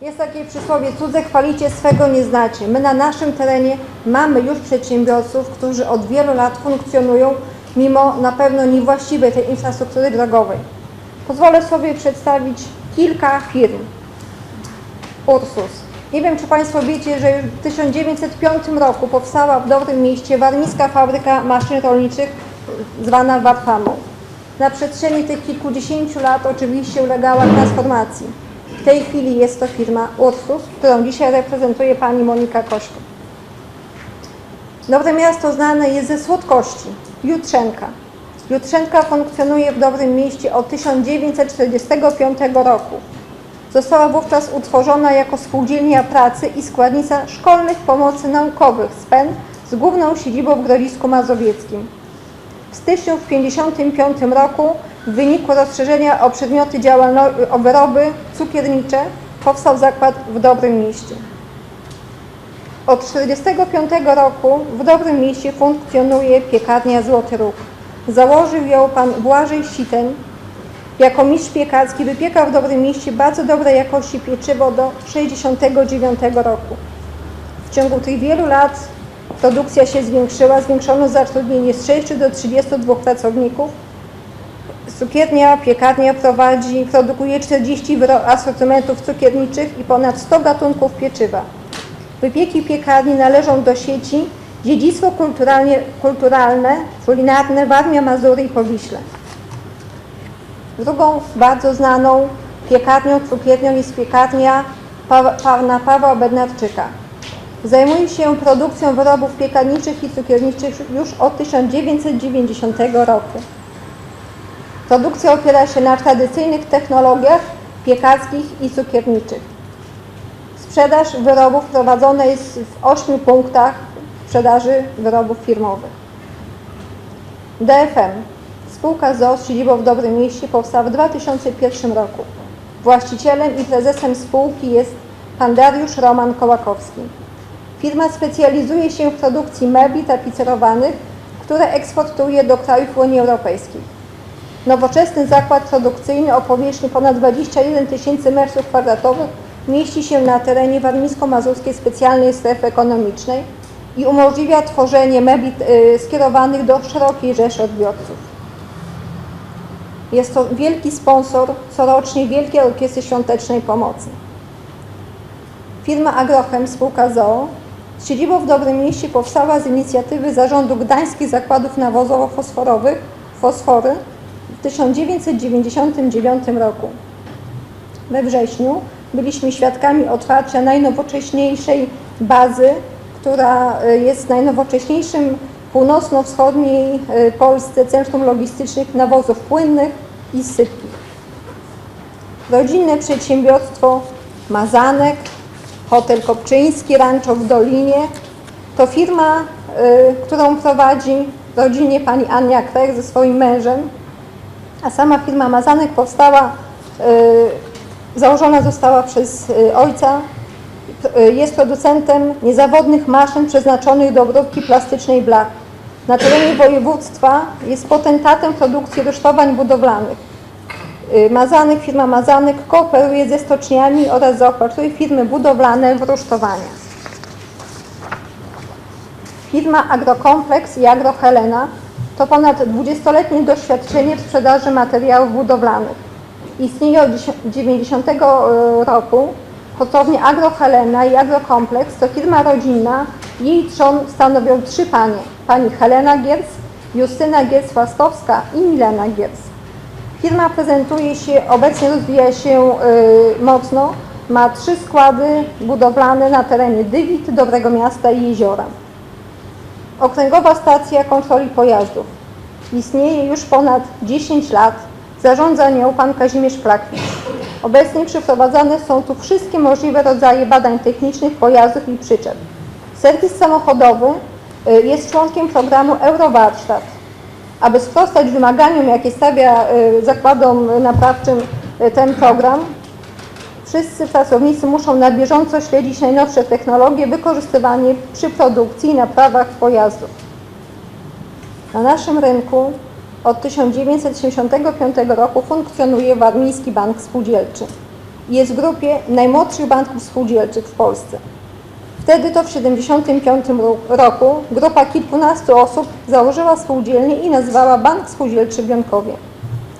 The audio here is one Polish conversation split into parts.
Jest takie przysłowie, cudze chwalicie, swego nie znacie. My na naszym terenie mamy już przedsiębiorców, którzy od wielu lat funkcjonują, mimo na pewno niewłaściwej tej infrastruktury drogowej. Pozwolę sobie przedstawić kilka firm. Ursus. Nie wiem, czy Państwo wiecie, że już w 1905 roku powstała w Dobrym Mieście warmińska fabryka maszyn rolniczych zwana Warfamą. Na przestrzeni tych kilkudziesięciu lat oczywiście ulegała transformacji. Tej chwili jest to firma Ursus, którą dzisiaj reprezentuje pani Monika Kośko. Dobre Miasto znane jest ze słodkości. Jutrzenka. Jutrzenka funkcjonuje w Dobrym Mieście od 1945 roku. Została wówczas utworzona jako spółdzielnia pracy i składnica szkolnych pomocy naukowych SPEN z główną siedzibą w Grodzisku Mazowieckim. W styczniu w 1955 roku w wyniku rozszerzenia o przedmioty działalności, o wyroby cukiernicze powstał zakład w Dobrym Mieście. Od 1945 roku w Dobrym Mieście funkcjonuje piekarnia Złoty Róg. Założył ją pan Błażej Siten. Jako mistrz piekarski wypiekał w Dobrym Mieście bardzo dobrej jakości pieczywo do 1969 roku. W ciągu tych wielu lat produkcja się zwiększyła, zwiększono zatrudnienie z 6 do 32 pracowników. Cukiernia, piekarnia prowadzi, produkuje 40 wyro- asortymentów cukierniczych i ponad 100 gatunków pieczywa. Wypieki piekarni należą do sieci Dziedzictwo kulturalne, kulinarne Warmia, Mazury i Powiśle. Drugą bardzo znaną piekarnią, cukiernią jest piekarnia pa, pana Pawła Bednarczyka. Zajmuje się produkcją wyrobów piekarniczych i cukierniczych już od 1990 roku. Produkcja opiera się na tradycyjnych technologiach piekarskich i cukierniczych. Sprzedaż wyrobów prowadzona jest w ośmiu punktach sprzedaży wyrobów firmowych. DFM, spółka z siedzibą w Dobrym Mieście, powstała w 2001 roku. Właścicielem i prezesem spółki jest pan Dariusz Roman Kołakowski. Firma specjalizuje się w produkcji mebli tapicerowanych, które eksportuje do krajów Unii Europejskiej. Nowoczesny zakład produkcyjny o powierzchni ponad 21 tysięcy m2 mieści się na terenie warmińsko-mazurskiej specjalnej strefy ekonomicznej i umożliwia tworzenie mebli y, skierowanych do szerokiej rzeszy odbiorców. Jest to wielki sponsor corocznie Wielkiej Orkiestry Świątecznej Pomocy. Firma Agrochem, spółka ZOO, z siedzibą w Dobrym Mieście powstała z inicjatywy Zarządu Gdańskich Zakładów Nawozowo-Fosforowych Fosfory w 1999 roku. We wrześniu byliśmy świadkami otwarcia najnowocześniejszej bazy, która y, jest najnowocześniejszym północno-wschodniej y, Polsce centrum logistycznych nawozów płynnych i sypkich. Rodzinne przedsiębiorstwo Mazanek, Hotel Kopczyński, Rancho w Dolinie to firma, y, którą prowadzi rodzinnie pani Ania Krech ze swoim mężem, a sama firma Mazanek powstała, y, założona została przez y, ojca. Y, Jest producentem niezawodnych maszyn przeznaczonych do obróbki plastycznej blach. Na terenie województwa jest potentatem produkcji rusztowań budowlanych. Mazanek, firma Mazanek kooperuje ze stoczniami oraz zaopatruje firmy budowlane w rusztowania. Firma Agrokompleks i Agrohelena to ponad 20-letnie doświadczenie w sprzedaży materiałów budowlanych. Istnieje od 90 roku hurtownie Agrohelena i Agrokompleks to firma rodzinna. Jej trzon stanowią trzy panie. Pani Helena Gierc, Justyna Gierc-Łaskowska i Milena Gierc. Firma prezentuje się, obecnie rozwija się y, mocno. Ma trzy składy budowlane na terenie Dywit, Dobrego Miasta i Jeziora. Okręgowa Stacja Kontroli Pojazdów. Istnieje już ponad 10 lat. Zarządza nią pan Kazimierz Plakwicz. Obecnie przeprowadzane są tu wszystkie możliwe rodzaje badań technicznych pojazdów i przyczep. Serwis samochodowy y, jest członkiem programu Eurowarsztat. Aby sprostać wymaganiom, jakie stawia y, zakładom naprawczym y, ten program, wszyscy pracownicy muszą na bieżąco śledzić najnowsze technologie wykorzystywane przy produkcji i naprawach pojazdów. Na naszym rynku od 1975 roku funkcjonuje Warmiński Bank Spółdzielczy. jest w grupie najmłodszych banków spółdzielczych w Polsce. Wtedy to w 1975 roku grupa kilkunastu osób założyła spółdzielnię i nazwała Bank Spółdzielczy Bionkowie.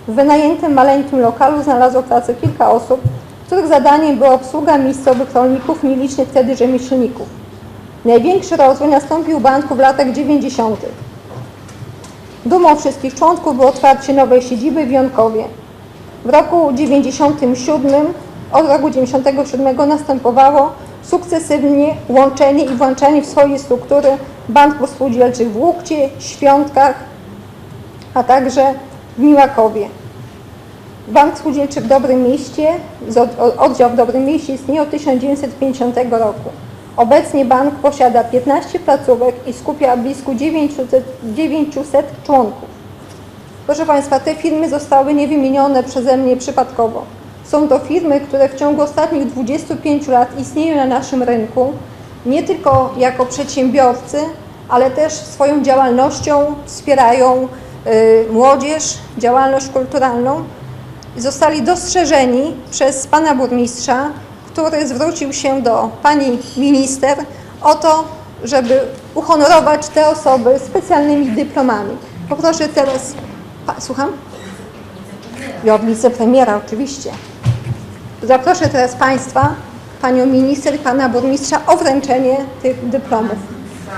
W wynajętym maleńkim lokalu znalazło pracę kilka osób, których zadaniem była obsługa miejscowych rolników, nielicznych wtedy rzemieślników. Największy rozwój nastąpił banku w latach 90. Dumą wszystkich członków było otwarcie nowej siedziby w Jonkowie. W roku 97, od roku 97 następowało sukcesywnie łączenie i włączenie w swoje struktury banków spółdzielczych w Łukcie, Świątkach, a także w Miłakowie. Bank Spółdzielczy w Dobrym Mieście, oddział w Dobrym Mieście istnieje od 1950 roku. Obecnie bank posiada 15 placówek i skupia blisko 900, 900 członków. Proszę Państwa, te firmy zostały niewymienione przeze mnie przypadkowo. Są to firmy, które w ciągu ostatnich 25 lat istnieją na naszym rynku, nie tylko jako przedsiębiorcy, ale też swoją działalnością wspierają y, młodzież, działalność kulturalną. Zostali dostrzeżeni przez pana burmistrza, który zwrócił się do pani minister o to, żeby uhonorować te osoby specjalnymi dyplomami. Poproszę teraz, pa, słucham? I od wicepremiera oczywiście. Zaproszę teraz Państwa, Panią Minister i Pana Burmistrza o wręczenie tych dyplomów.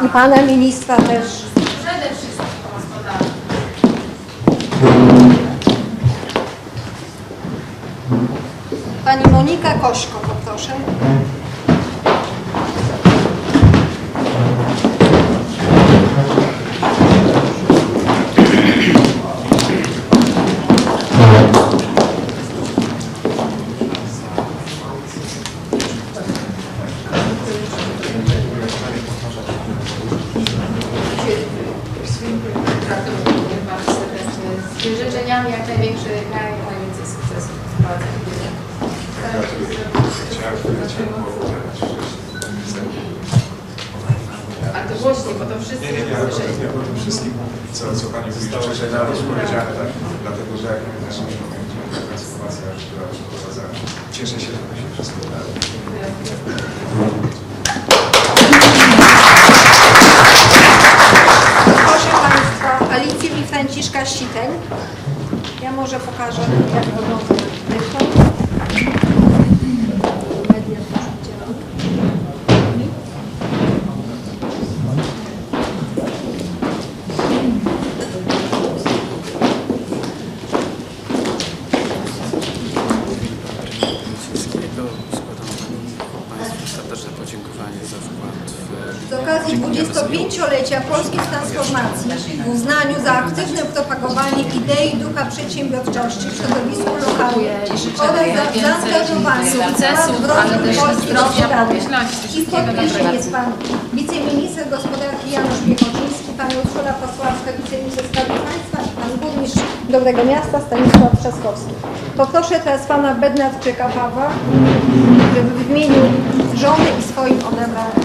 I Pana Ministra też. Pani Monika Kośko, poproszę. Mówię, że taka sytuacja, która przeprowadza, cieszę się, że to się wszystko udało. Proszę Państwa, Alicję i Franciszka Siteń. Ja może pokażę, jak 45-lecia polskiej transformacji w uznaniu za aktywne propagowanie idei ducha przedsiębiorczości w środowisku lokalnym. Oraz za zaangażowanie w rozwój polskiej gospodarki i podpisze jest Pan wiceminister gospodarki Janusz Piechoczyński, Pan Urszula Posławska, wiceminister Skarbu Państwa i Pan burmistrz Dobrego Miasta Stanisław Trzaskowski. Poproszę teraz Pana Bednarczyka Pawła, żeby w imieniu żony i swoim odebrał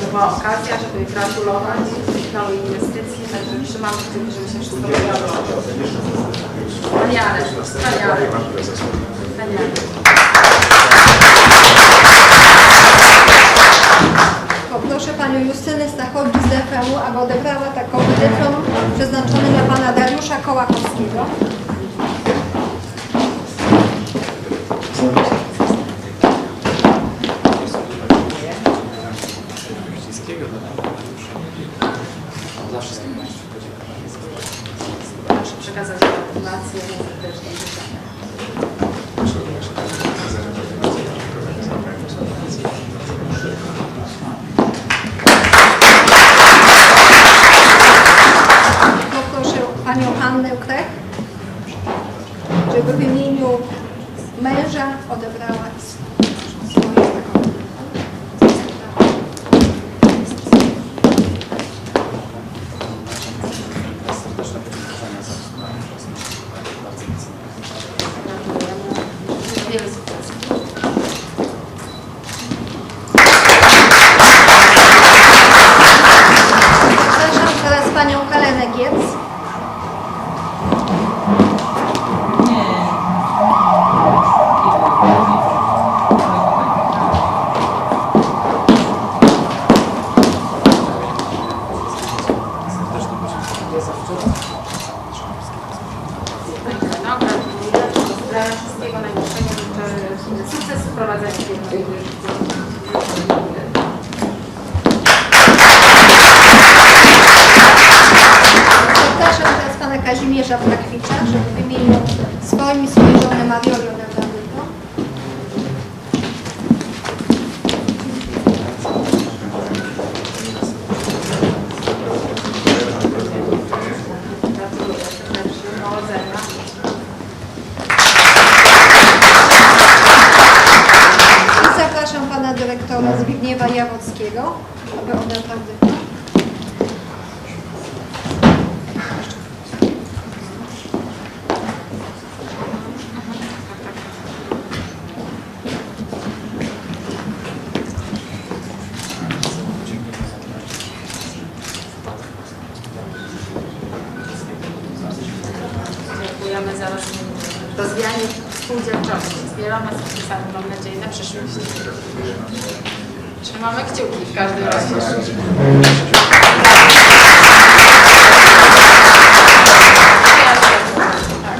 Nie była okazja, żeby gratulować nowej inwestycji, także trzymamy kciuki, żeby się wszystko wydarzyło. Wspaniale, wspaniale. Wspaniale. Poproszę panią Justynę Stachowicz z DFM-u, aby odebrała takowy dyplom przeznaczony dla pana Dariusza Kołakowskiego. Wszystkiego Dla wszystkich Państwa podziękowanie. Proszę przekazać gratulacje serdecznie swoim i swojej żony Marioli odebrał dyplom. Gratuluję serdecznie. Powodzenia. I zapraszam pana dyrektora Zbigniewa Jarockiego, aby odebrał dyplom. Dziękujemy za rozwijanie z wieloma sukcesami, mam nadzieję, na przyszłość. Trzymamy kciuki w każdym razie.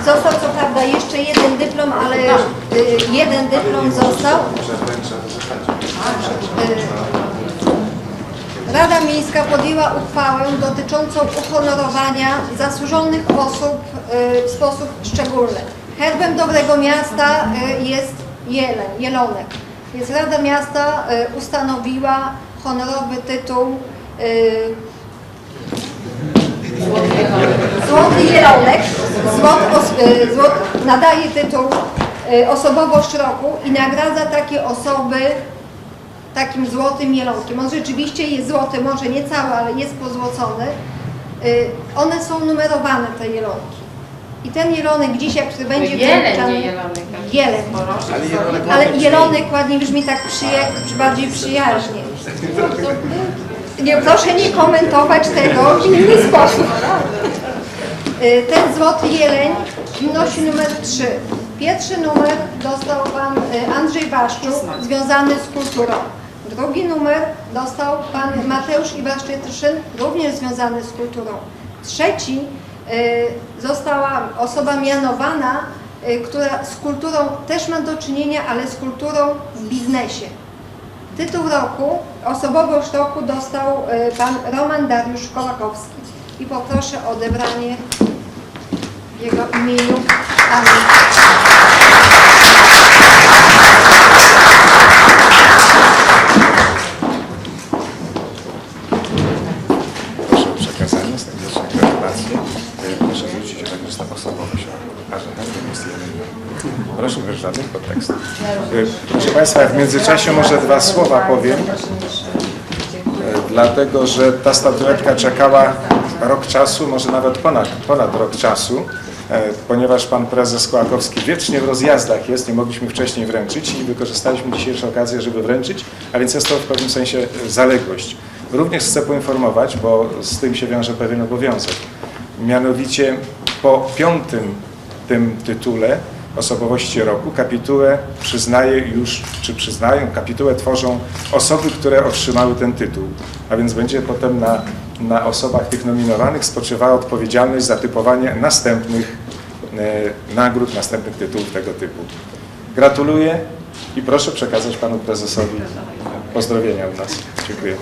Został co prawda jeszcze jeden dyplom, ale y, jeden dyplom został. Y, Rada Miejska podjęła uchwałę dotyczącą uhonorowania zasłużonych osób y, w sposób szczególny. Herbem Dobrego Miasta y, jest jeleń, jelonek. Więc Rada Miasta y, ustanowiła honorowy tytuł y, Złoty Jelonek złot, złot, nadaje tytuł osobowość roku i nagradza takie osoby takim złotym jelonkiem. On rzeczywiście jest złoty, może nie cały, ale jest pozłocony. One są numerowane, te jelonki. I ten jelonek dzisiaj, który będzie nie jelonek. Jeleń. Ale jelonek Ale jelonek ładnie brzmi tak przyja- bardziej przyjaźnie. Nie, proszę nie komentować tego w inny sposób. Y, Ten złoty jeleń nosi numer 3. Pierwszy numer dostał pan y, Andrzej Waszczuk, związany z kulturą. Drugi numer dostał pan Mateusz Iwaszczyszyn, również związany z kulturą. Trzeci została osoba mianowana, y, która z kulturą też ma do czynienia, ale z kulturą w biznesie. Tytuł roku, osobowość roku dostał y, pan Roman Dariusz Kołakowski. I poproszę o odebranie w jego imieniu pani. Proszę o przekazanie serdecznej gratulacje. E, Proszę zwrócić uwagę, że ta osobowość pokaże każdy jest jeden. Proszę bez żadnych podtekstów. E, Proszę Państwa, w międzyczasie może dwa słowa powiem, e, dlatego że ta statuetka czekała rok czasu, może nawet ponad, ponad rok czasu, e, ponieważ pan prezes Kołakowski wiecznie w rozjazdach jest, nie mogliśmy wcześniej wręczyć i wykorzystaliśmy dzisiejszą okazję, żeby wręczyć, a więc jest to w pewnym sensie e, zaległość. Również chcę poinformować, bo z tym się wiąże pewien obowiązek. Mianowicie po piątym tym tytule osobowości roku kapitułę przyznaje już, czy przyznają, kapitułę tworzą osoby, które otrzymały ten tytuł. A więc będzie potem na, na osobach tych nominowanych spoczywała odpowiedzialność za typowanie następnych e, nagród, następnych tytułów tego typu. Gratuluję i proszę przekazać panu prezesowi pozdrowienia od nas. Dziękuję.